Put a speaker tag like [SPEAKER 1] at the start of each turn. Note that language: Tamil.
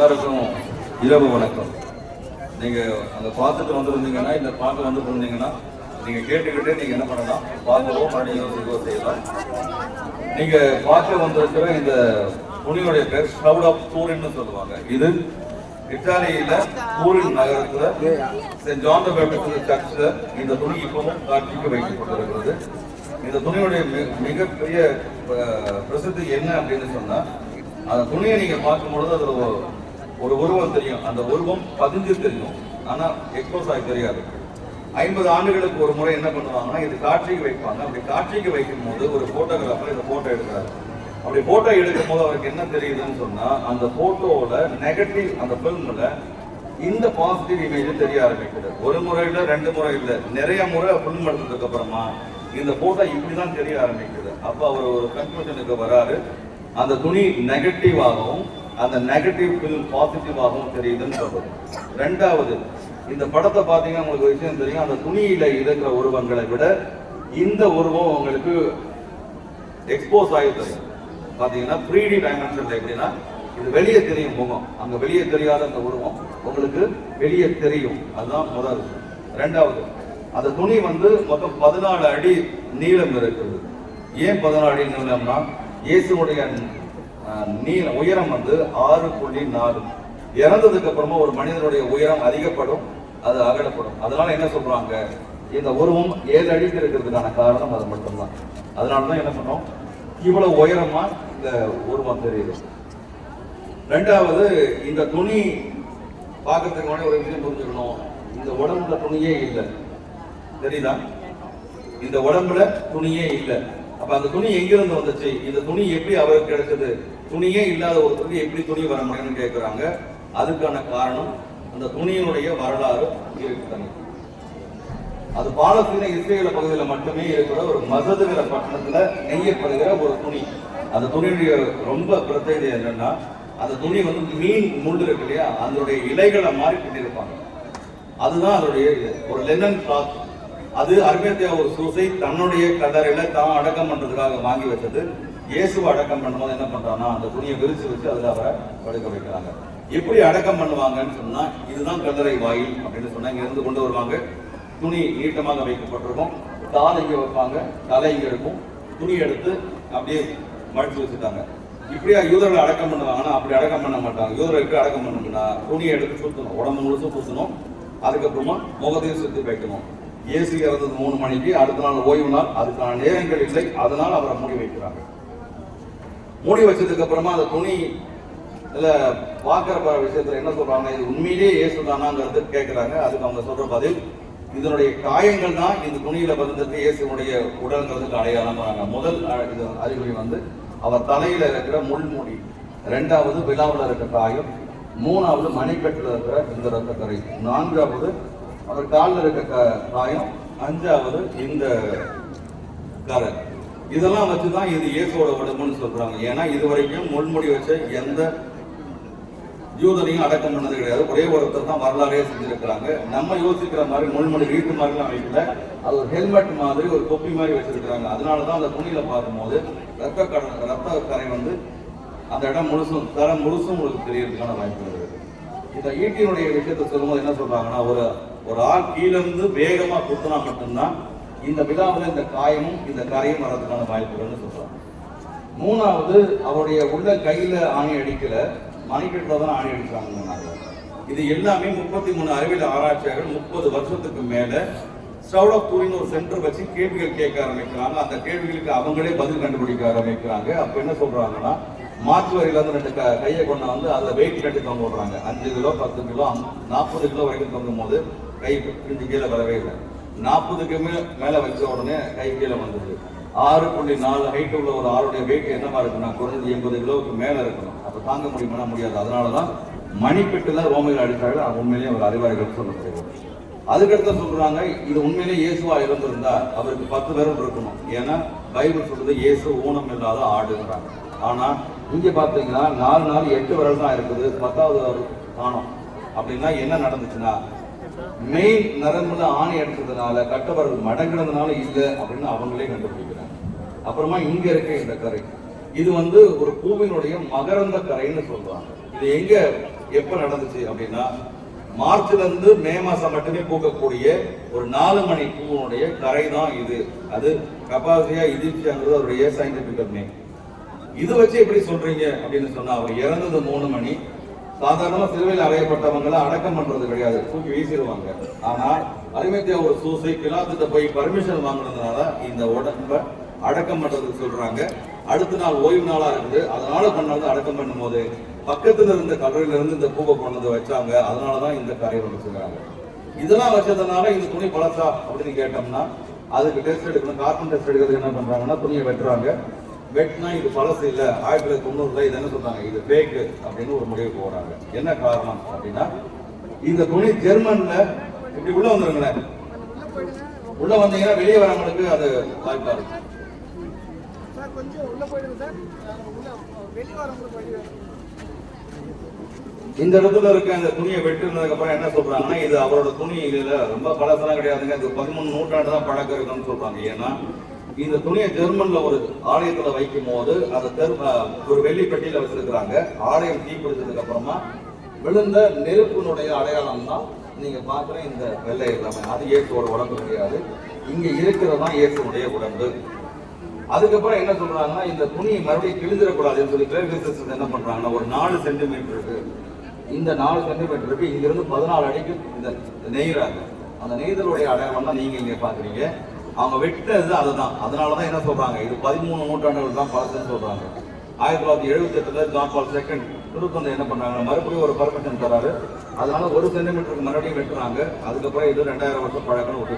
[SPEAKER 1] எல்லாருக்கும் இரவு வணக்கம். நீங்க அந்த பார்த்துட்டு வந்திருந்தீங்கன்னா இந்த பாட்டு வந்து இருந்தீங்கன்னா நீங்க கேட்டுக்கிட்டே நீங்க என்ன பண்ணலாம்? பார்க்கவோ மறுபடியும் யோசிக்கவோ செய்யலாம். நீங்க பார்க்க வந்திருக்கிற இந்த துணியுடைய பேர் ஷவுட் ஆஃப் டூரின்னு சொல்லுவாங்க. இது இத்தாலியில டூரின் நகரத்துல சென்ட் ஜான் த பேப்டிஸ்ட் சர்ச்ல இந்த துணி இப்பவும் காட்சிக்கு வைக்கப்பட்டிருக்கிறது. இந்த துணியுடைய மிகப்பெரிய பிரசித்தி என்ன அப்படின்னு சொன்னா அந்த துணியை நீங்க பார்க்கும் பொழுது அதுல ஒரு- உருவம் தெரியும். அந்த உருவம் பதிஞ்சு தெரியும். ஆனா எக்ஸ்போஸ் ஆகி தெரியாது. ஐம்பது ஆண்டுகளுக்கு ஒரு முறை என்ன பண்ணுவாங்கன்னா இது காட்சிக்கு வைப்பாங்க. அப்படி காட்சிக்கு வைக்கும் போது ஒரு போட்டோகிராஃபர் இந்த போட்டோ எடுக்கிறாரு. அப்படி போட்டோ எடுக்கும் போது அவருக்கு என்ன தெரியுதுன்னு சொன்னா அந்த போட்டோவோட நெகட்டிவ் அந்த பிலிம்ல இந்த பாசிட்டிவ் இமேஜ் தெரிய ஆரம்பிக்குது. ஒரு முறை இல்லை ரெண்டு முறை இல்லை. நிறைய முறை பிலிம் எடுத்ததுக்கு அப்புறமா இந்த போட்டோ இப்படிதான் தெரிய ஆரம்பிக்குது. அப்ப அவர் ஒரு கன்க்ளூஷனுக்கு வராரு. அந்த துணி நெகட்டிவாகவும் அந்த நெகட்டிவ் ஃபில் பாசிட்டிவாகவும் தெரியுதுன்னு சொல்றது. ரெண்டாவது இந்த படத்தை பார்த்தீங்கன்னா உங்களுக்கு ஒரு விஷயம் தெரியும். அந்த துணியில இருக்கிற உருவங்களை விட இந்த உருவம் உங்களுக்கு எக்ஸ்போஸ் ஆகி பார்த்தீங்கன்னா த்ரீ டி டைமென்ஷன்ல எப்படின்னா இது வெளியே தெரியும் முகம். அங்க வெளியே தெரியாத அந்த உருவம் உங்களுக்கு வெளியே தெரியும். அதுதான் முதல் ரெண்டாவது அந்த துணி வந்து மொத்தம் பதினாலு அடி நீளம் இருக்குது. ஏன் பதினாலு அடி நீளம்னா இயேசுடைய நீள உயரம் வந்து ஆறு புள்ளி நாலு. இறந்ததுக்கு அப்புறமா ஒரு மனிதனுடைய உயரம் அதிகப்படும் அது அகலப்படும். அதனால என்ன சொல்றாங்க? இந்த உருவம் ஏழு அடிக்கு இருக்கிறதுக்கான காரணம் அது மட்டும்தான். அதனால தான் என்ன பண்ணோம்? இவ்வளவு உயரமா இந்த உருவம் தெரியுது. ரெண்டாவது இந்த துணி பார்க்கறதுக்கு முன்னாடி ஒரு விஷயம் புரிஞ்சுக்கணும். இந்த உடம்புல துணியே இல்லை. தெரியுதா? இந்த உடம்புல துணியே இல்லை. அப்ப அந்த துணி எங்கிருந்து வந்துச்சு? இந்த துணி எப்படி அவருக்கு கிடைச்சது? துணியே இல்லாத ஒருத்தருக்கு எப்படி துணி வர முடியும்னு கேட்கிறாங்க அதுக்கான காரணம் அந்த துணியினுடைய வரலாறு இருக்குது அது பாலஸ்தீன இஸ்ரேல பகுதியில் மட்டுமே இருக்கிற ஒரு மசதுகிற பட்டணத்துல நெய்யப்படுகிற ஒரு துணி. அந்த துணியுடைய ரொம்ப பிரத்யேகதை என்னன்னா அந்த துணி வந்து மீன் முள் இருக்கு இல்லையா? அதனுடைய இலைகளை மாறி கட்டியிருப்பாங்க. அதுதான் அதனுடைய ஒரு லெனன் கிளாத் அது அர்மேத்தியா ஒரு சூசை தன்னுடைய கல்லறையில தான் அடக்கம் பண்றதுக்காக வாங்கி வச்சது. இயேசுவை அடக்கம் பண்ணும்போது என்ன பண்றான்னா அந்த துணியை விரிச்சு வச்சு அதுல அவரை படுக்க வைக்கிறாங்க. எப்படி அடக்கம் பண்ணுவாங்கன்னு சொன்னா இதுதான் கல்லறை வாயில் அப்படின்னு சொன்னா இங்க இருந்து கொண்டு வருவாங்க. துணி நீட்டமாக வைக்கப்பட்டிருக்கும். கால் இங்க வைப்பாங்க. தலை இங்க இருக்கும். துணி எடுத்து அப்படியே மடிச்சு வச்சுட்டாங்க. இப்படியா யூதர்களை அடக்கம் பண்ணுவாங்கன்னா அப்படி அடக்கம் பண்ண மாட்டாங்க. யூதரை எப்படி அடக்கம் பண்ணணும்னா துணியை எடுத்து சுத்தணும். உடம்பு முழுசும் சுத்தணும். அதுக்கப்புறமா முகத்தையும் சுத்தி வைக்கணும். இயேசு இறந்தது மூணு மணிக்கு அடுத்த நாள் ஓய்வு நாள் அதுக்கான நேரங்கள் இல்லை. அதனால் அவரை மூடி வைக்கிறாங்க. மூடி வச்சதுக்கு அப்புறமா அந்த துணி இல்லை பார்க்குற விஷயத்துல என்ன சொல்றாங்க? இது உண்மையிலேயே இயேசு தானாங்கிறது கேட்குறாங்க. அதுக்கு அவங்க சொல்ற பதில் இதனுடைய காயங்கள் தான் இந்த துணியில பதிந்திருக்கு. இயேசுனுடைய உடல்ங்கிறதுக்கு அடையாளம் முதல் இது அறிகுறி வந்து அவர் தலையில இருக்கிற முள்மூடி ரெண்டாவது விழாவில் இருக்கிற காயம் மூணாவது மணிக்கட்டில் இருக்கிற இந்த ரத்தக்கரை கரை நான்காவது அவர் காலில் இருக்க க- காயம். அஞ்சாவது இந்த கரை இதெல்லாம் வச்சுதான் இது இயேசுவோட உடம்புன்னு சொல்றாங்க. ஏன்னா இது வரைக்கும் முன்மொழி வச்ச எந்த யூதனையும் அடக்கம் பண்ணது கிடையாது. ஒரே ஒருத்தர் தான் வரலாறே செஞ்சிருக்கிறாங்க. நம்ம யோசிக்கிற மாதிரி முன்மொழி வீட்டு மாதிரிலாம் வைக்கல அது ஒரு ஹெல்மெட் மாதிரி ஒரு தொப்பி மாதிரி வச்சிருக்கிறாங்க. அதனால தான் அந்த துணியில பார்க்கும்போது ரத்த கட ரத்த கரை வந்து அந்த இடம் முழுசும் தரம் முழுசும் உங்களுக்கு தெரியறதுக்கான வாய்ப்பு இருக்குது. இந்த ஈட்டியினுடைய விஷயத்தை சொல்லும்போது என்ன சொல்றாங்கன்னா ஒரு ஒரு ஆள் கீழ இருந்து வேகமா குத்துனா மட்டும்தான் இந்த விழாவில் இந்த காயமும் இந்த கரையும் வர்றதுக்கான வாய்ப்புகள்னு சொல்றாங்க. மூணாவது அவருடைய உள்ள கையில ஆணி அடிக்கல மணிக்கட்டில் தான் ஆணி அடிக்கிறாங்க இது எல்லாமே முப்பத்தி மூணு அறிவியல் ஆராய்ச்சியாளர்கள் முப்பது வருஷத்துக்கு மேல ஸ்டவுட் ஆஃப் டூரிங் ஒரு சென்டர் வச்சு கேள்விகள் கேட்க ஆரம்பிக்கிறாங்க. அந்த கேள்விகளுக்கு அவங்களே பதில் கண்டுபிடிக்க ஆரம்பிக்கிறாங்க. அப்ப என்ன சொல்றாங்கன்னா மாற்று வரையில இருந்து ரெண்டு க- கையை கொண்டு வந்து அதுல வெயிட் கட்டி தொங்க விடுறாங்க. அஞ்சு கிலோ பத்து கிலோ நாற்பது கிலோ வரைக்கும் தொங்கும் போது கை பிடிஞ்சு கீழே வரவே இல்லை. நாற்பதுக்கு மேலே மேலே வச்ச உடனே கை கீழே வந்தது. ஆறு புள்ளி நாலு ஹைட் உள்ள ஒரு ஆளுடைய வெயிட் என்னவா இருக்குன்னா குறைஞ்சது எண்பது கிலோவுக்கு மேலே இருக்கணும். அப்போ தாங்க முடியுமா முடியாது. அதனாலதான் தான் ரோமையில் அடித்தார்கள். உண்மையிலேயே ஒரு அறிவாளிகள் சொல்லப்படுகிறது. அதுக்கடுத்து சொல்றாங்க இது உண்மையிலேயே இயேசுவா இருந்திருந்தா அவருக்கு பத்து பேரும் இருக்கணும். ஏன்னா பைபிள் சொல்றது இயேசு ஊனம் இல்லாத ஆடுங்கிறாங்க ஆனா இங்க பாத்தீங்கன்னா நாலு நாள் எட்டு விரல் தான் இருக்குது. பத்தாவது விரல் அப்படின்னா என்ன நடந்துச்சுன்னா மெயின் நரம்புல ஆணை எடுத்ததுனால கட்டவர்கள் மடங்கினதுனால இல்ல அப்படின்னு அவங்களே கண்டுபிடிக்கிறாங்க. அப்புறமா இங்க இருக்க இந்த கரை. இது வந்து ஒரு பூவினுடைய மகரந்த கரைன்னு சொல்றாங்க. இது எங்க எப்ப நடந்துச்சு அப்படின்னா மார்ச்ல இருந்து மே மாசம் மட்டுமே பூக்கக்கூடிய ஒரு நாலு மணி பூவுடைய கரை தான் இது. அது கபாசியா இதிப்சியாங்கிறது அவருடைய சயின்டிபிக் நேம் இது வச்சு எப்படி சொல்றீங்க அப்படின்னு சொன்னா அவர் இறந்தது மூணு மணி சாதாரணமா சிலுவையில் அறையப்பட்டவங்களை அடக்கம் பண்றது கிடையாது. தூக்கி வீசிடுவாங்க. ஆனா அருமைத்தியா ஒரு சூசை பிலாத்துட்ட போய் பர்மிஷன் வாங்கினதுனால இந்த உடம்ப அடக்கம் பண்றதுக்கு சொல்றாங்க. அடுத்த நாள் ஓய்வு நாளா இருக்குது அதனால பண்ணது அடக்கம் பண்ணும்போது பக்கத்துல இருந்த கல்லறையில இருந்து இந்த பூவை கொண்டு வச்சாங்க. அதனாலதான் இந்த கரையை வச்சுக்கிறாங்க இதெல்லாம் வச்சதுனால இந்த துணி பழசா அப்படின்னு கேட்டோம்னா அதுக்கு டெஸ்ட் எடுக்கணும் கார்பன் டெஸ்ட் எடுக்கிறதுக்கு என்ன பண்றாங்கன்னா துணியை வெட்டுறாங்க. வெட்டினா இது பழசு இல்ல. ஆயிரத்தி தொள்ளாயிரத்தி தொண்ணூறுல இது என்ன சொல்றாங்க? இது ஃபேக் அப்படின்னு ஒரு முடிவு போறாங்க. என்ன காரணம் அப்படின்னா இந்த துணி ஜெர்மன்ல இப்படி உள்ள வந்துருங்களேன். உள்ள வந்தீங்கன்னா வெளியே வரவங்களுக்கு அது வாய்ப்பா இருக்கு
[SPEAKER 2] சார் கொஞ்சம் உள்ள போயிடுங்க சார். உள்ள வெளியே வரவங்களுக்கு வழி வேணும்.
[SPEAKER 1] இந்த இடத்துல இருக்க அந்த துணியை வெட்டுனதுக்கு அப்புறம் என்ன சொல்றாங்கன்னா இது அவரோட துணி இதுல ரொம்ப பழசெல்லாம் கிடையாதுங்க. இது பதிமூணு நூற்றாண்டு தான் பழக்கம் இருக்குன்னு சொல்றாங்க. ஏன்னா இந்த துணியை ஜெர்மன்ல ஒரு ஆலயத்துல வைக்கும் போது அதை ஒரு வெள்ளி பெட்டியில வச்சிருக்கிறாங்க. ஆலயம் தீப்பிடிச்சதுக்கு அப்புறமா விழுந்த நெருப்பினுடைய அடையாளம் தான் நீங்க பாக்குற இந்த வெள்ளை எல்லாமே அது இயேசுவோட உடம்பு கிடையாது. இங்க இருக்கிறது தான் இயேசுடைய உடம்பு. அதுக்கப்புறம் என்ன சொல்றாங்கன்னா இந்த துணியை மறுபடியும் கிழிஞ்சிடக்கூடாதுன்னு சொல்லி கிரேவிசஸ் என்ன பண்றாங்கன்னா ஒரு நாலு சென்டிமீட்டருக்கு இந்த நாலு சென்டிமீட்டருக்கு இங்க இருந்து பதினாலு அடிக்கு இந்த நெய்றாங்க. அந்த நெய்தலுடைய அடையாளம் தான் நீங்க இங்க பாக்குறீங்க அவங்க வெட்டது அதுதான். அதனாலதான் என்ன சொல்றாங்க? இது பதிமூணு நூற்றாண்டுகள் தான் பழசுன்னு சொல்றாங்க. ஆயிரத்தி தொள்ளாயிரத்தி எழுபத்தி எட்டுல ஜான் பால் செகண்ட் திருத்தந்தை என்ன பண்ணாங்க? மறுபடியும் ஒரு பர்மிஷன் தராரு. அதனால ஒரு சென்டிமீட்டருக்கு மறுபடியும் வெட்டுறாங்க. அதுக்கப்புறம் இது ரெண்டாயிரம் வருஷம் பழக்கம்னு விட்டு